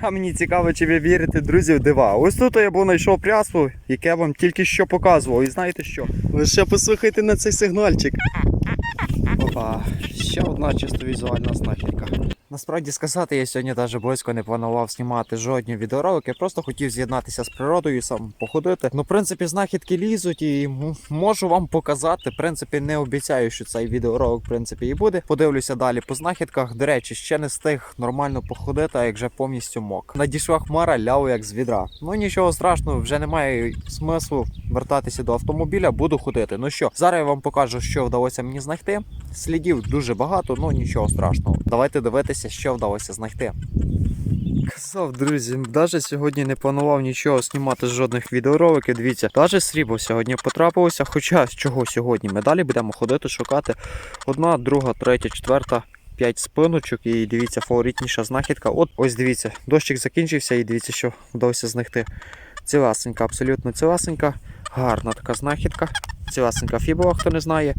А мені цікаво, чи ви вірите, друзі, в дива. Ось тут я був знайшов прясу, яке вам тільки що показував. І знаєте що? Ви ще послухайте на цей сигнальчик. Опа, ще одна чисто візуальна знахідка. Насправді сказати, я сьогодні навіть близько не планував знімати жодні відеоролики, просто хотів з'єднатися з природою, сам походити. Ну, в принципі, знахідки лізуть і можу вам показати. В принципі, не обіцяю, що цей відеоролик в принципі і буде. Подивлюся далі по знахідках. До речі, ще не встиг нормально походити, а як вже повністю мок. Надійшла хмара, ляв як з відра. Ну нічого страшного, вже немає смислу вертатися до автомобіля, буду ходити. Ну що, зараз я вам покажу, що вдалося мені знайти. Слідів дуже багато, ну нічого страшного. Давайте дивитися, що вдалося знайти. Казав, друзі, навіть сьогодні не планував нічого знімати з жодних відеороликів. Дивіться, навіть срібло сьогодні потрапилося. Хоча з чого сьогодні? Ми далі будемо ходити шукати одна, друга, третя, четверта. П'ять спиночок і дивіться, фаворитніша знахідка. От ось дивіться, дощик закінчився і дивіться, що вдалося знайти. Ціласенька, абсолютно ціласенька. Гарна така знахідка. Ціласенька фібула, хто не знає.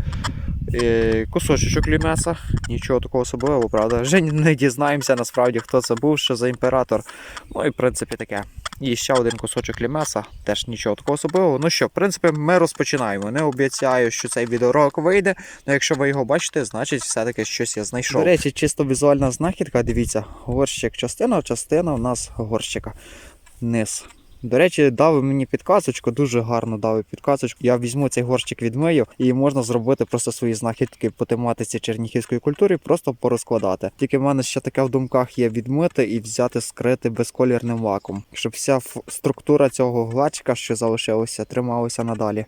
Кусочок лімеса, нічого такого особливого, правда. Вже не дізнаємося насправді, хто це був, що за імператор. Ну і в принципі таке. І ще один кусочок лімеса, теж нічого такого особливого. Ну що, в принципі, ми розпочинаємо. Не обіцяю, що цей відеоролик вийде. але якщо ви його бачите, значить все-таки щось я знайшов. До речі, чисто візуальна знахідка, дивіться, горщик частина, частина у нас горщика. Низ. До речі, дали мені підказочку, дуже гарно дали підказочку. Я візьму цей горщик відмию і можна зробити просто свої знахідки по тематиці черніхівської культури, просто порозкладати. Тільки в мене ще таке в думках є відмити і взяти скрити безколірним лаком, щоб вся структура цього гладчика, що залишилося, трималася надалі.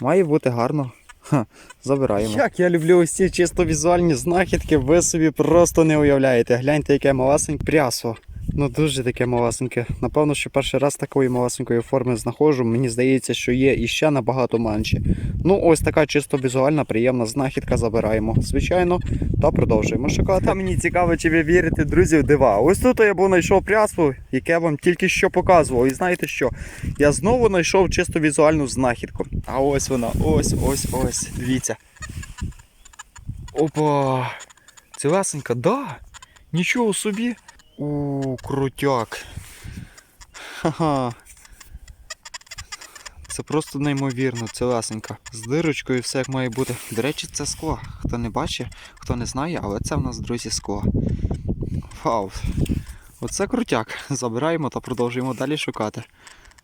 Має бути гарно. Ха, забираємо. Як я люблю ось ці чисто візуальні знахідки, ви собі просто не уявляєте. Гляньте, яке малесеньке прясо. Ну дуже таке малесеньке. Напевно, що перший раз такої малесенької форми знаходжу. Мені здається, що є іще набагато менші. Ну, ось така чисто візуальна, приємна знахідка забираємо. Звичайно, та продовжуємо шукати. Та мені цікаво, чи ви вірите, друзі, в дива. Ось тут я був знайшов прясу, яке вам тільки що показував. І знаєте що? Я знову знайшов чисто візуальну знахідку. А ось вона, ось, ось, ось. Дивіться. Опа! Цілесенька, да? Нічого собі. У, крутяк. Ха-ха. Це просто неймовірно, цілесенька. З дирочкою все як має бути. До речі, це скло. Хто не бачить, хто не знає, але це в нас, друзі, скло. Вау. Оце крутяк. Забираємо та продовжуємо далі шукати.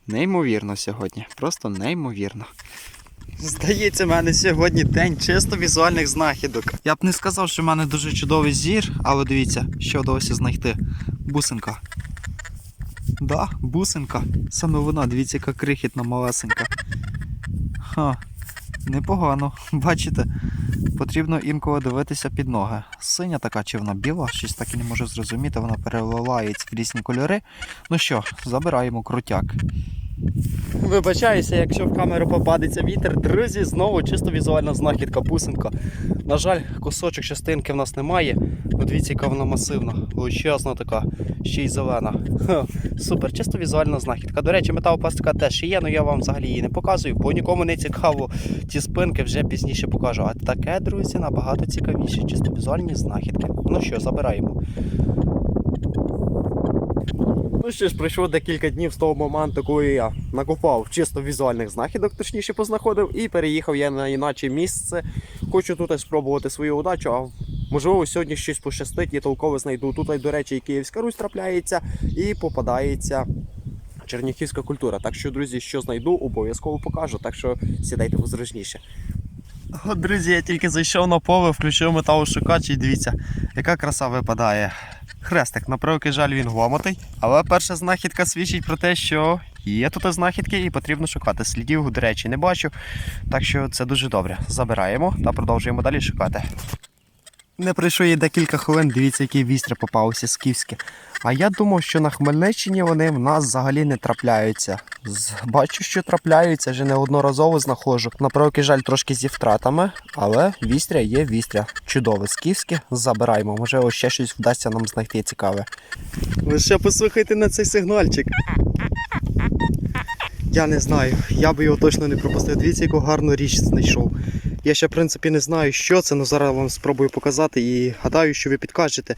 Неймовірно сьогодні. Просто неймовірно. Здається, в мене сьогодні день чисто візуальних знахідок. Я б не сказав, що в мене дуже чудовий зір, але дивіться, що вдалося знайти. Бусинка. Да, бусинка. Саме вона, дивіться, яка крихітна малесенька. Ха, непогано. Бачите? Потрібно інколи дивитися під ноги. Синя така чи вона біла, щось так і не можу зрозуміти, вона переливається в різні кольори. Ну що, забираємо крутяк. Вибачаюся, якщо в камеру попадеться вітер. Друзі, знову чисто візуальна знахідка, бусинка. На жаль, кусочок частинки в нас немає. Ну, яка вона масивна, величезна така, ще й зелена. Ха, супер, чисто візуальна знахідка. До речі, металопластика теж є, але я вам взагалі її не показую, бо нікому не цікаво. Ці спинки вже пізніше покажу. А таке, друзі, набагато цікавіше, чисто візуальні знахідки. Ну що, забираємо. Ну що ж, пройшло декілька днів з того моменту, коли я накопав чисто візуальних знахідок, точніше познаходив, і переїхав я на іначе місце. Хочу тут спробувати свою удачу, а можливо сьогодні щось пощастить і толково знайду. Тут, до речі, і Київська Русь трапляється і попадається черніхівська культура. Так що, друзі, що знайду, обов'язково покажу. Так що сідайте позручніше. Друзі, я тільки зайшов на поле, включив металошукач і дивіться, яка краса випадає. Хрестик, на превеликий жаль, він гомотий. Але перша знахідка свідчить про те, що є тут знахідки і потрібно шукати. Слідів, до речі, не бачу. Так що це дуже добре. Забираємо та продовжуємо далі шукати. Не пройшло їй декілька хвилин, дивіться, який вістря попався скіфське. А я думав, що на Хмельниччині вони в нас взагалі не трапляються. Бачу, що трапляються, вже неодноразово знаходжу. На превеликий жаль, трошки зі втратами, але вістря є вістря. Чудове скіфське. Забираємо. Може, ще щось вдасться нам знайти цікаве. Ви ще послухайте на цей сигнальчик. Я не знаю, я би його точно не пропустив. Дивіться, яку гарну річ знайшов. Я ще, в принципі, не знаю, що це, але зараз вам спробую показати і гадаю, що ви підкажете.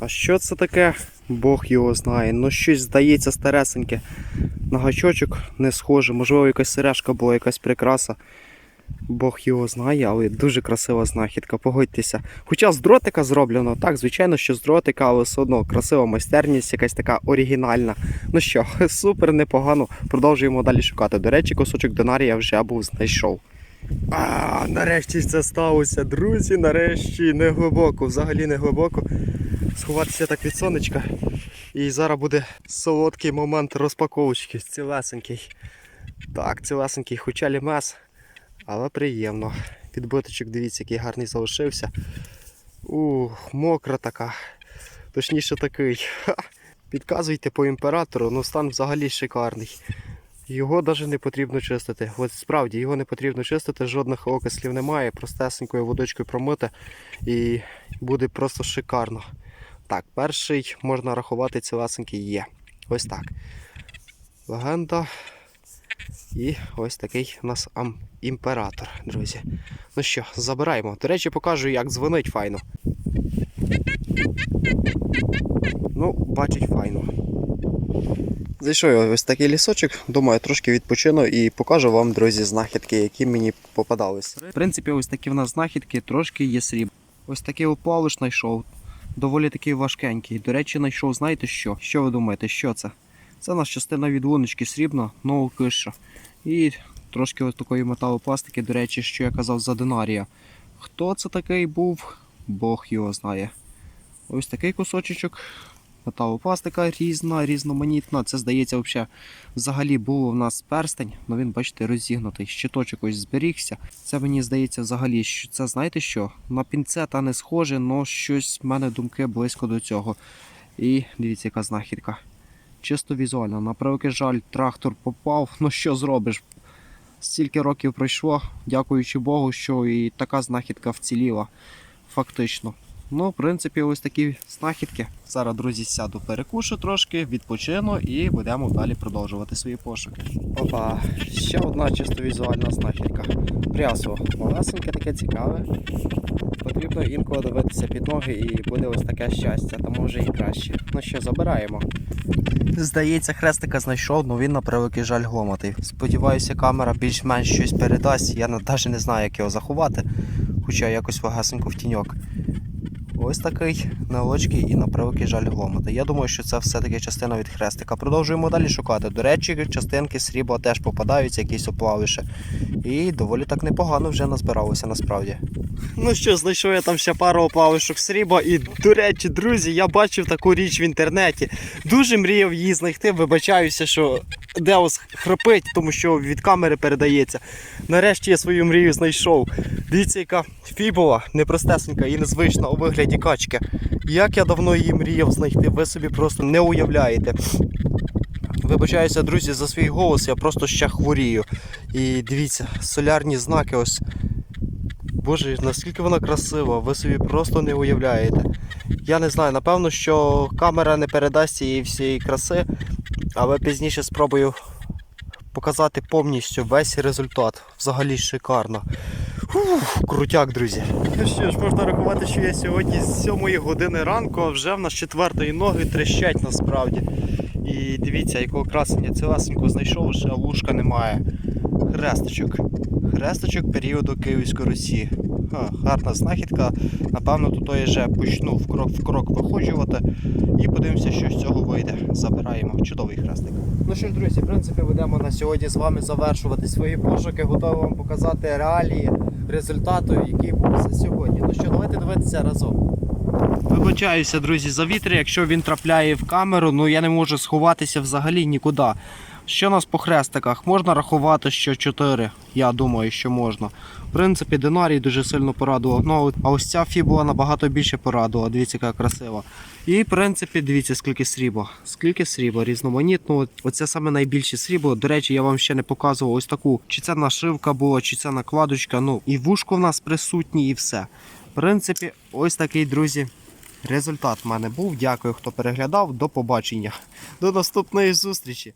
А що це таке? Бог його знає. Ну щось здається старесеньке. На гачочок не схоже. Можливо, якась сережка була, якась прикраса. Бог його знає, але дуже красива знахідка, погодьтеся. Хоча з дротика зроблено, так, звичайно, що з дротика, але все одно красива майстерність, якась така оригінальна. Ну що, супер непогано. Продовжуємо далі шукати. До речі, кусочок динарія вже був знайшов. А, нарешті це сталося, друзі. Нарешті не глибоко, взагалі не глибоко. Сховатися так від сонечка. І зараз буде солодкий момент розпаковочки, цілесенький. Так, цілесенький, хоча лімес, але приємно. Підбиточок, дивіться, який гарний залишився. Ух, мокра така. Точніше такий. Підказуйте по імператору, ну стан взагалі шикарний. Його навіть не потрібно чистити. От справді його не потрібно чистити, жодних окислів немає, простесенькою водичкою промити і буде просто шикарно. Так, перший можна рахувати цілесенький є. Ось так. Легенда. І ось такий у нас імператор, друзі. Ну що, забираємо. До речі, покажу, як дзвонить файно. Ну, бачить файно. Зайшов я ось такий лісочок, думаю, трошки відпочину і покажу вам, друзі, знахідки, які мені попадалися. В принципі, ось такі в нас знахідки, трошки є сріб. Ось такий опалиш знайшов. Доволі такий важкенький. До речі, знайшов, знаєте що? Що ви думаєте, що це? Це нас частина від луночки срібна, нову киша. І трошки ось такої металопластики, до речі, що я казав за динарія. Хто це такий був? Бог його знає. Ось такий кусочок. Металопластика різна, різноманітна. Це здається, взагалі, взагалі було в нас перстень, але він, бачите, розігнутий. Щиточок ось зберігся. Це мені здається взагалі, що це знаєте що? На пінцета не схоже, але щось в мене думки близько до цього. І дивіться, яка знахідка. Чисто візуально. На превеликий жаль, трактор попав. Ну що зробиш? Стільки років пройшло, дякуючи Богу, що і така знахідка вціліла. Фактично. Ну, в принципі, ось такі знахідки. Зараз, друзі, сяду, перекушу трошки, відпочину і будемо далі продовжувати свої пошуки. Опа, ще одна чисто візуальна знахідка. Прясо. Малесеньке таке цікаве. Потрібно інколи дивитися під ноги і буде ось таке щастя, та може і краще. Ну що, забираємо. Здається, хрестика знайшов, але він на превеликий жаль гломатий. Сподіваюся, камера більш-менш щось передасть. Я навіть не знаю, як його заховати, хоча якось вагасенько в тіньок. Ось такий невеличкий і на превеликий жаль гломати. Я думаю, що це все-таки частина від хрестика. Продовжуємо далі шукати. До речі, частинки срібла теж попадаються, якісь оплавиші. І доволі так непогано вже назбиралося насправді. Ну що, знайшов я там ще пару оплавишок срібла. І, до речі, друзі, я бачив таку річ в інтернеті. Дуже мріяв її знайти. Вибачаюся, що Деус храпить, тому що від камери передається. Нарешті я свою мрію знайшов. Дивіться, яка фібула непростесенька і незвична у вигляді качки. Як я давно її мріяв знайти, ви собі просто не уявляєте. Вибачаюся, друзі, за свій голос, я просто ще хворію. І дивіться, солярні знаки ось. Боже, наскільки вона красива, ви собі просто не уявляєте. Я не знаю, напевно, що камера не передасть її всієї краси, але пізніше спробую показати повністю весь результат. Взагалі шикарно. Фух, крутяк, друзі. Ну що ж, можна рахувати, що я сьогодні з 7 години ранку, а вже в нас четвертої ноги трещать насправді. І дивіться, якого красення цілесенько знайшов, ще лужка немає. Хресточок. Хресточок періоду Київської Русі. Гарна знахідка. Напевно, тут я вже почну в крок в крок виходжувати і подивимося, що з цього вийде. Забираємо. Чудовий хрестик. Ну що ж, друзі, в принципі, будемо на сьогодні з вами завершувати свої пошуки. Готовий вам показати реалії результату, який був за сьогодні. Ну що, давайте дивитися разом. Вибачаюся, друзі, за вітер, якщо він трапляє в камеру, ну я не можу сховатися взагалі нікуди. Що у нас по хрестиках? Можна рахувати, що 4. Я думаю, що можна. В принципі, динарій дуже сильно порадував. Ну, а ось ця фібула набагато більше порадувала. Дивіться, яка красива. І в принципі, дивіться, скільки срібла. Скільки срібла, різноманітно. Оце саме найбільше срібло. До речі, я вам ще не показував ось таку. Чи це нашивка була, чи це накладочка. Ну, і вушко в нас присутні, і все. В принципі, ось такий, друзі. Результат в мене був. Дякую, хто переглядав. До побачення. До наступної зустрічі.